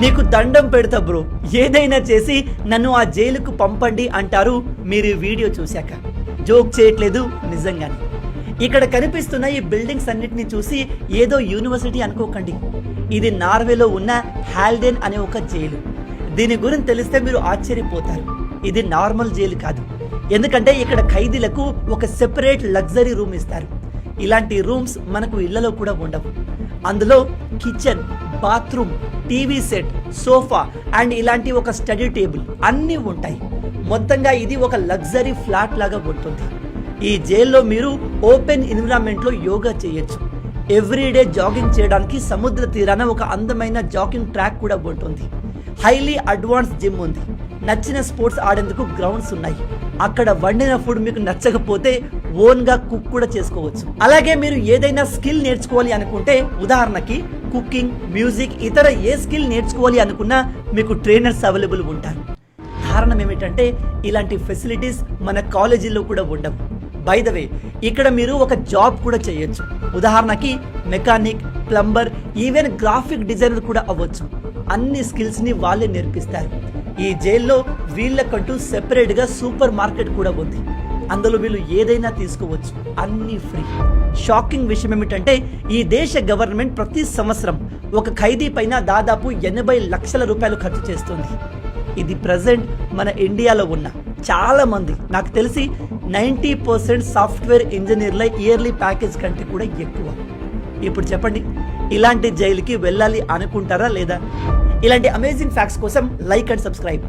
నీకు దండం పెడతా బ్రో. ఏదైనా చేసి నన్ను ఆ జైలుకు పంపండి అంటారు మీరు వీడియో చూశాక. జోక్ చేయట్లేదు నిజంగానే. ఇక్కడ కనిపిస్తున్న ఈ బిల్డింగ్స్ అన్నిటిని చూసి ఏదో యూనివర్సిటీ అనుకోకండి. ఇది నార్వేలో ఉన్న హాల్డెన్ అనే ఒక జైలు. దీని గురించి తెలిస్తే మీరు ఆశ్చర్యపోతారు. ఇది నార్మల్ జైలు కాదు. ఎందుకంటే ఇక్కడ ఖైదీలకు ఒక సెపరేట్ లగ్జరీ రూమ్ ఇస్తారు. ఇలాంటి రూమ్స్ మనకు ఇళ్ళలో కూడా ఉండవు. అందులో kitchen bathroom TV set sofa and ఇలాంటి ఒక స్టడీ టేబుల్ అన్నీ ఉంటాయి. మొత్తంగా ఇది ఒక లగ్జరీ ఫ్లాట్ లాగా ఉంటుంది. ఈ జైల్లో మీరు ఓపెన్ ఎన్విరాన్మెంట్లో యోగా చేయొచ్చు. ఎవ్రీడే జాగింగ్ చేయడానికి సముద్ర తీరాన ఒక అందమైన జాగింగ్ ట్రాక్ కూడా ఉంటుంది. హైలీ అడ్వాన్స్ జిమ్ ఉంది. నచ్చిన స్పోర్ట్స్ ఆడేందుకు గ్రౌండ్స్ ఉన్నాయి. అక్కడ వండిన ఫుడ్ మీకు నచ్చకపోతే ఓన్గా కుక్ కూడా చేసుకోవచ్చు. అలాగే మీరు ఏదైనా స్కిల్ నేర్చుకోవాలి అనుకుంటే ఉదాహరణకి కుకింగ్ మ్యూజిక్ ఇతర ఏ స్కిల్ నేర్చుకోవాలి అనుకున్నా మీకు ట్రైనర్స్ అవైలబుల్ ఉంటారు. కారణం ఏమిటంటే ఇలాంటి ఫెసిలిటీస్ మన కాలేజీల్లో కూడా ఉండవు. బై ద వే ఇక్కడ మీరు ఒక జాబ్ కూడా చేయొచ్చు. ఉదాహరణకి mechanic plumber even graphic designer కూడా అవ్వచ్చు. అన్ని స్కిల్స్ని వాళ్ళే నేర్పిస్తారు. ఈ జైల్లో వీళ్ళకంటూ సెపరేట్గా సూపర్ మార్కెట్ కూడా ఉంది. అందులో వీళ్ళు ఏదైనా తీసుకోవచ్చు. అన్ని ఫ్రీ. షాకింగ్ విషయం ఏమిటంటే ఈ దేశ గవర్నమెంట్ ప్రతి సంవత్సరం ఒక ఖైదీ పైన దాదాపు ఎనభై లక్షల రూపాయలు ఖర్చు చేస్తుంది. ఇది ప్రజెంట్ మన ఇండియాలో ఉన్న చాలా మంది నాకు తెలిసి నైంటీ పర్సెంట్ సాఫ్ట్వేర్ ఇంజనీర్ల ఇయర్లీ ప్యాకేజ్ కంటే కూడా ఎక్కువ. ఇప్పుడు చెప్పండి ఇలాంటి జైలుకి వెళ్ళాలి అనుకుంటారా లేదా? ఇలాంటి అమేజింగ్ ఫ్యాక్ట్స్ కోసం లైక్ అండ్ సబ్స్క్రైబ్.